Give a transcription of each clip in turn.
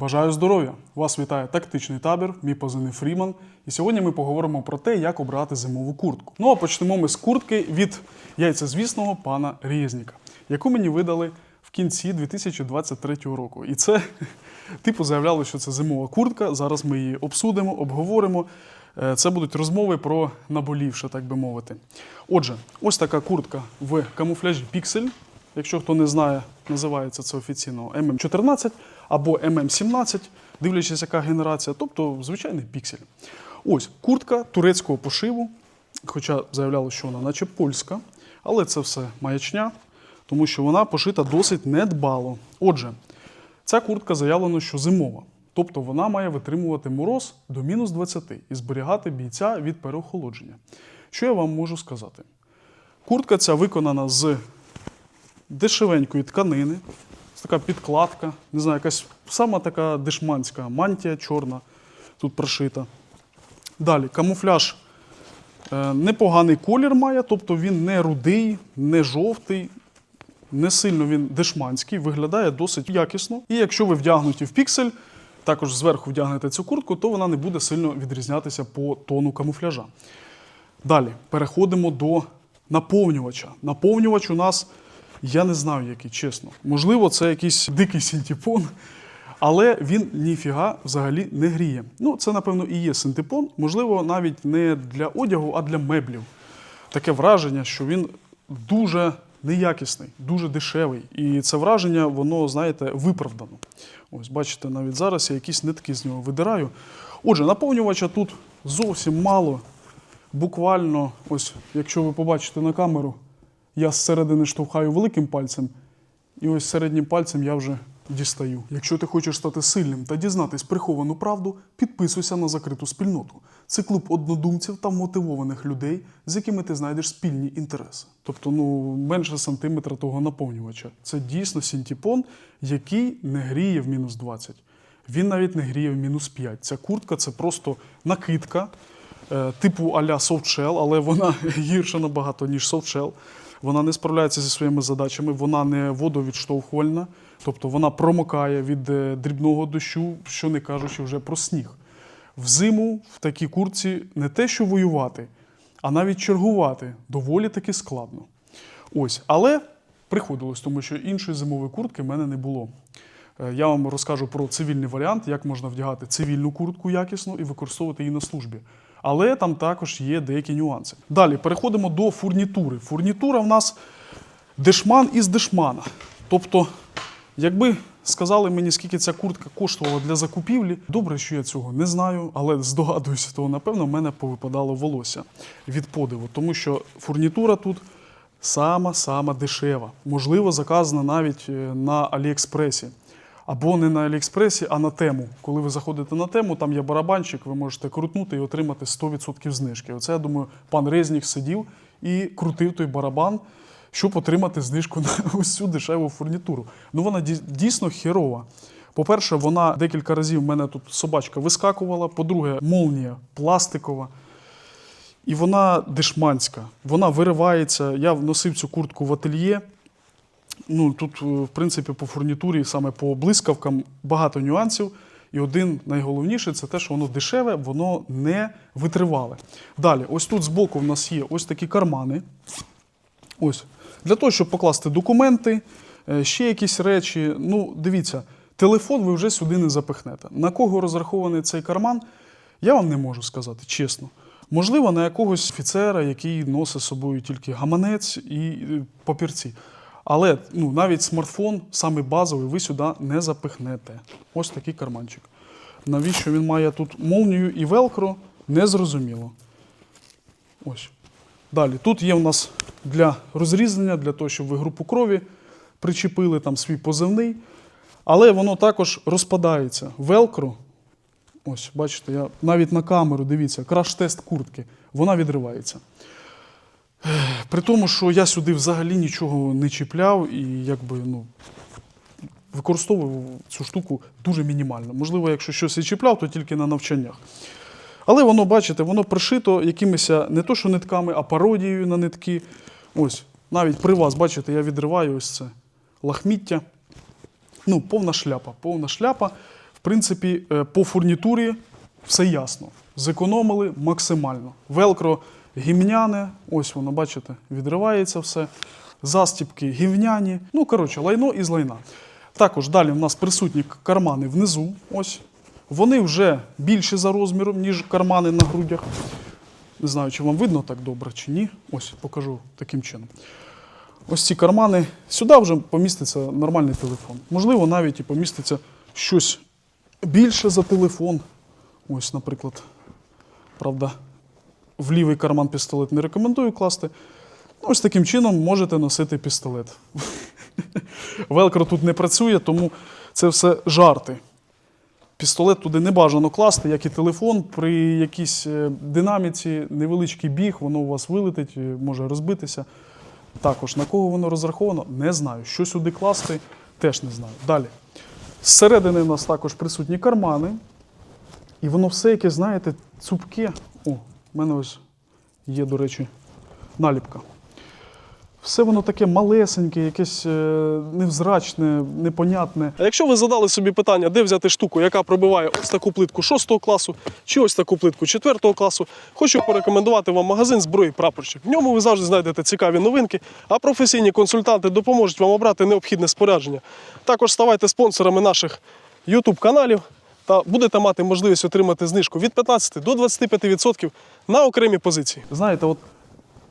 Бажаю здоров'я! Вас вітає тактичний табір, мій позивний Фріман. І сьогодні ми поговоримо про те, як обрати зимову куртку. Ну а почнемо ми з куртки від яйцезвісного пана Рєзніка, яку мені видали в кінці 2023 року. І це, типу, заявляли, що це зимова куртка. Зараз ми її обсудимо, обговоримо. Е, Це будуть розмови про наболівше, так би мовити. Отже, ось така куртка в камуфляжі Pixel. Якщо хто не знає, називається це офіційно MM14 або MM17, дивлячись, яка генерація, тобто звичайний піксель. Ось куртка турецького пошиву, хоча заявляли, що вона наче польська, але це все маячня, тому що вона пошита досить недбало. Отже, ця куртка заявлено, що зимова. Тобто вона має витримувати мороз до мінус 20 і зберігати бійця від переохолодження. Що я вам можу сказати? Куртка ця виконана з дешевенької тканини, така підкладка, не знаю, якась сама така дешманська мантія чорна тут прошита. Далі, камуфляж е, непоганий колір має, тобто він не рудий, не жовтий, не сильно він дешманський, виглядає досить якісно. І якщо ви вдягнуті в піксель, також зверху вдягнете цю куртку, то вона не буде сильно відрізнятися по тону камуфляжа. Далі переходимо до наповнювача. Наповнювач у нас, я не знаю, який, чесно. Можливо, це якийсь дикий синтепон, але він ніфіга взагалі не гріє. Ну, це, напевно, і є синтепон, можливо, навіть не для одягу, а для меблів. Таке враження, що він дуже неякісний, дуже дешевий. І це враження, воно, знаєте, виправдано. Ось, бачите, навіть зараз я якісь нитки з нього видираю. Отже, наповнювача тут зовсім мало. Буквально, ось, якщо ви побачите на камеру, я зсередини штовхаю великим пальцем, і ось середнім пальцем я вже дістаю. Якщо ти хочеш стати сильним та дізнатись приховану правду, підписуйся на закриту спільноту. Це клуб однодумців та мотивованих людей, з якими ти знайдеш спільні інтереси. Тобто, ну менше сантиметра того наповнювача. Це дійсно синтепон, який не гріє в мінус 20. Він навіть не гріє в мінус 5. Ця куртка це просто накидка типу а-ля софтшел, але вона гірша набагато, ніж софтшел. Вона не справляється зі своїми задачами, вона не водовідштовхувальна, тобто вона промокає від е, дрібного дощу, що не кажучи вже про сніг. Взиму в такій куртці не те, що воювати, а навіть чергувати доволі таки складно. Ось, але приходилось, тому що іншої зимової куртки в мене не було. Е, Я вам розкажу про цивільний варіант, як можна вдягати цивільну куртку якісно і використовувати її на службі. Але там також є деякі нюанси. Далі переходимо до фурнітури. Фурнітура в нас дешман із дешмана. Тобто, якби сказали мені, скільки ця куртка коштувала для закупівлі, добре, що я цього не знаю, але здогадуюся, то напевно в мене повипадало волосся від подиву, тому що фурнітура тут сама-сама дешева. Можливо, заказана навіть е, на Аліекспресі. Або не на Аліекспресі, а на тему. Коли ви заходите на тему, там є барабанчик, ви можете крутнути і отримати 100% знижки. Оце, я думаю, пан Резнік сидів і крутив той барабан, щоб отримати знижку на ось цю дешеву фурнітуру. Ну вона дійсно херова. По-перше, вона декілька разів в мене тут собачка вискакувала. По-друге, молнія пластикова. І вона дешманська, вона виривається. Я носив цю куртку в ательє. Ну, тут, е, в принципі, по фурнітурі, саме по блискавкам, багато нюансів. І один найголовніший це те, що воно дешеве, воно не витривале. Далі, ось тут збоку в нас є ось такі кармани. Ось. Для того, щоб покласти документи, е, ще якісь речі. Ну, дивіться, телефон ви вже сюди не запихнете. На кого розрахований цей карман, я вам не можу сказати, чесно. Можливо, на якогось офіцера, який носить з собою тільки гаманець і е, папірці. Але ну, навіть смартфон, саме базовий, ви сюди не запихнете. Ось такий карманчик. Навіщо він має тут молнію і велкро, незрозуміло. Ось. Далі. Тут є у нас для розрізнення, для того, щоб ви групу крові причепили там свій позивний. Але воно також розпадається. Велкро, ось, бачите, я навіть на камеру, дивіться, краш-тест куртки, вона відривається. При тому, що я сюди взагалі нічого не чіпляв і якби, ну, використовував цю штуку дуже мінімально. Можливо, якщо щось і чіпляв, то тільки на навчаннях. Але воно, бачите, воно пришито якимись не то, що нитками, а пародією на нитки. Ось, навіть при вас, бачите, я відриваю ось це лахміття. Ну, повна шляпа, повна шляпа. принципі, е, по фурнітурі все ясно. Зекономили максимально. Велкро гімняне, ось воно, бачите, відривається все. Застіпки гівняні. Ну, коротше, лайно із лайна. Також далі в нас присутні кармани внизу. Ось. Вони вже більші за розміром, ніж кармани на грудях. Не знаю, чи вам видно так добре, чи ні. Ось покажу таким чином. Ось ці кармани. Сюди вже поміститься нормальний телефон. Можливо, навіть і поміститься щось більше за телефон. Ось, наприклад, правда, в лівий карман пістолет не рекомендую класти. Ну, Ось таким чином можете носити пістолет. Велкро тут не працює, тому це все жарти. Пістолет туди не бажано класти, як і телефон. При якійсь е, динаміці, невеличкий біг, воно у вас вилетить, е, може розбитися. Також на кого воно розраховано, не знаю. Що сюди класти, теж не знаю. Далі. Зсередини у нас також присутні кармани. І воно все, яке, знаєте, цупке. О, в мене ось є, до речі, наліпка. Все воно таке малесеньке, якесь е, невзрачне, непонятне. А якщо ви задали собі питання, де взяти штуку, яка пробиває ось таку плитку 6 класу, чи ось таку плитку 4 класу, хочу порекомендувати вам магазин зброї прапорщик. В ньому ви завжди знайдете цікаві новинки, а професійні консультанти допоможуть вам обрати необхідне спорядження. Також ставайте спонсорами наших YouTube каналів та будете мати можливість отримати знижку від 15 до 25% на окремі позиції. Знаєте, от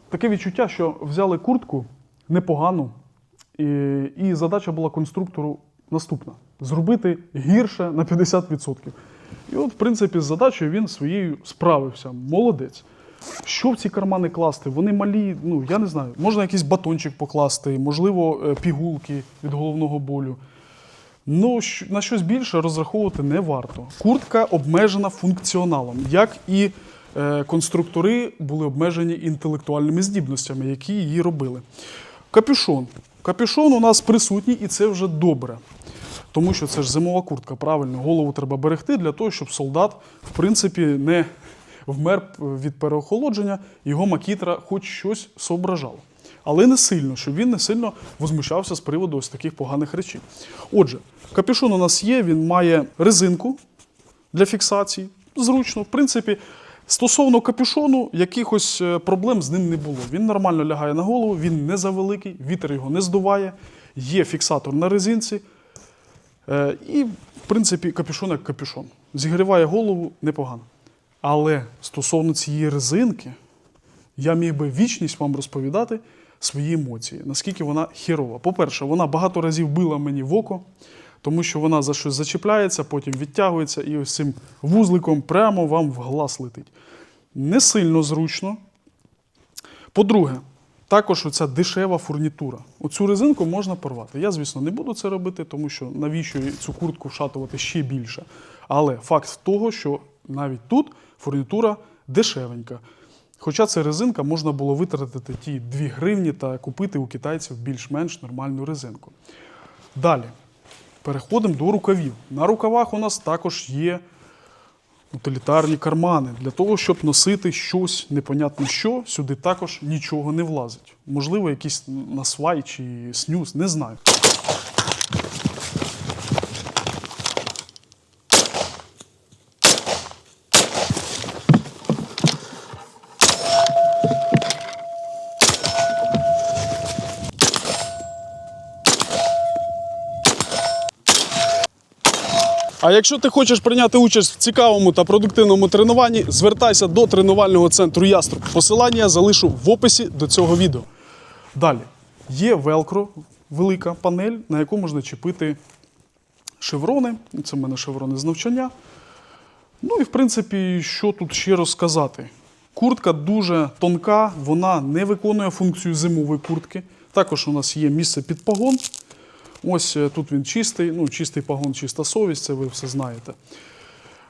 таке відчуття, що взяли куртку непогану, і, і задача була конструктору наступна: зробити гірше на 50%. І от, в принципі, з задачею він своєю справився. Молодець. Що в ці кармани класти? Вони малі, ну я не знаю. Можна якийсь батончик покласти, можливо, е, пігулки від головного болю. Ну, на щось більше розраховувати не варто. Куртка обмежена функціоналом, як і е, конструктори були обмежені інтелектуальними здібностями, які її робили. Капюшон. Капюшон у нас присутній, і це вже добре. Тому що це ж зимова куртка, правильно, голову треба берегти для того, щоб солдат, в принципі, не вмер від переохолодження, його макітра хоч щось соображала. Але не сильно, щоб він не сильно возмущався з приводу ось таких поганих речей. Отже, капюшон у нас є, він має резинку для фіксації. Зручно, в принципі, стосовно капюшону, якихось е, проблем з ним не було. Він нормально лягає на голову, він не завеликий, вітер його не здуває, є фіксатор на резинці. Е, І, в принципі, капюшон як капюшон. Зігріває голову непогано. Але стосовно цієї резинки, я міг би вічність вам розповідати свої емоції, наскільки вона хірова. По-перше, вона багато разів била мені в око, тому що вона за щось зачіпляється, потім відтягується і ось цим вузликом прямо вам в глаз летить. Не сильно зручно. По-друге, також оця дешева фурнітура. Оцю резинку можна порвати. Я, звісно, не буду це робити, тому що навіщо цю куртку вшатувати ще більше. Але факт того, що навіть тут фурнітура дешевенька. Хоча це резинка, можна було витратити ті 2 гривні та купити у китайців більш-менш нормальну резинку. Далі переходимо до рукавів. На рукавах у нас також є утилітарні кармани. Для того, щоб носити щось непонятно що, сюди також нічого не влазить. Можливо, якийсь насвай чи снюс, не знаю. А якщо ти хочеш прийняти участь в цікавому та продуктивному тренуванні, звертайся до тренувального центру Яструб. Посилання я залишу в описі до цього відео. Далі є велкро, велика панель, на яку можна чіпити шеврони. Це в мене шеврони з навчання. Ну і в принципі, що тут ще розказати? Куртка дуже тонка, вона не виконує функцію зимової куртки. Також у нас є місце під погон. Ось е, тут він чистий, ну, чистий погон, чиста совість, це ви все знаєте.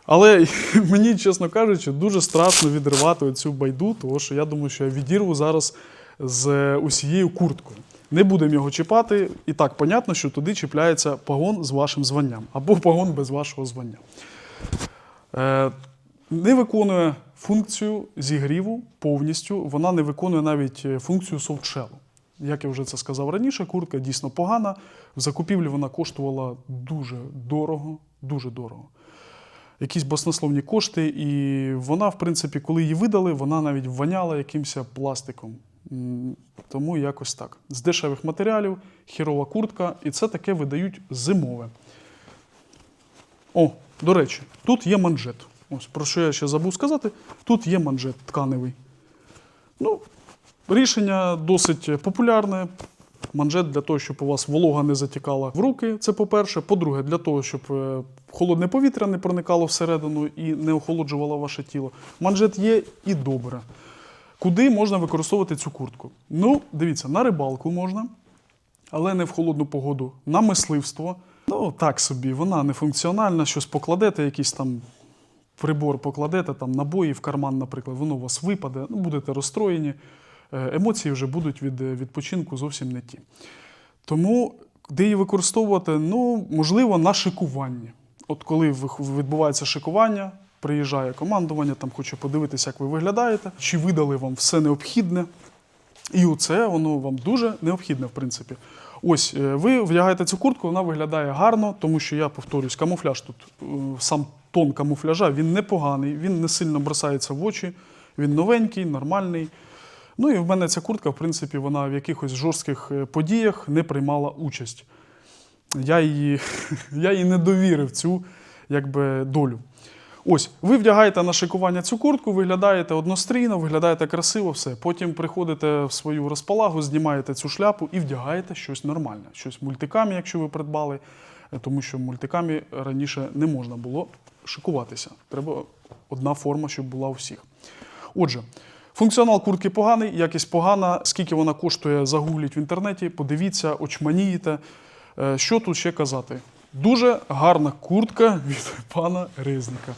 Але мені, чесно кажучи, дуже страшно відривати цю байду, тому що я думаю, що я відірву зараз з е, усією курткою. Не будемо його чіпати, і так понятно, що туди чіпляється погон з вашим званням або погон без вашого звання. Е, не виконує функцію зігріву повністю, вона не виконує навіть функцію софтшелу. Як я вже це сказав раніше, куртка дійсно погана. В закупівлі вона коштувала дуже дорого, дуже дорого. Якісь баснословні кошти, і вона, в принципі, коли її видали, вона навіть воняла якимось пластиком. Тому якось так. З дешевих матеріалів, хірова куртка, і це таке видають зимове. О, до речі, тут є манжет. Ось про що я ще забув сказати. Тут є манжет тканевий. Ну, рішення досить популярне. Манжет для того, щоб у вас волога не затікала в руки. Це по-перше. По-друге, для того, щоб е, холодне повітря не проникало всередину і не охолоджувало ваше тіло. Манжет є і добре. Куди можна використовувати цю куртку? Ну, дивіться, на рибалку можна, але не в холодну погоду. На мисливство. Ну, так собі, вона не функціональна, щось покладете, якийсь там прибор покладете, там набої в карман, наприклад, воно у вас випаде, ну, будете розстроєні. Е, Емоції вже будуть від е, відпочинку зовсім не ті. Тому де її використовувати? Ну, можливо, на шикуванні. От коли відбувається шикування, приїжджає командування, там хоче подивитися, як ви виглядаєте, чи видали вам все необхідне. І оце воно вам дуже необхідне, в принципі. Ось е, ви вдягаєте цю куртку, вона виглядає гарно, тому що я повторюсь, камуфляж тут, сам тон камуфляжа, він непоганий, він не сильно бросається в очі, він новенький, нормальний. Ну і в мене ця куртка, в принципі, вона в якихось жорстких е, подіях не приймала участь. Я її, я їй не довірив цю якби, долю. Ось, ви вдягаєте на шикування цю куртку, виглядаєте однострійно, виглядаєте красиво, все. Потім приходите в свою розпалагу, знімаєте цю шляпу і вдягаєте щось нормальне, щось мультикамі, якщо ви придбали, е, тому що мультикамі раніше не можна було шикуватися. Треба одна форма, щоб була у всіх. Отже, функціонал куртки поганий, якість погана. Скільки вона коштує, загугліть в інтернеті, подивіться, очманієте. Е, Що тут ще казати? Дуже гарна куртка від пана Резника.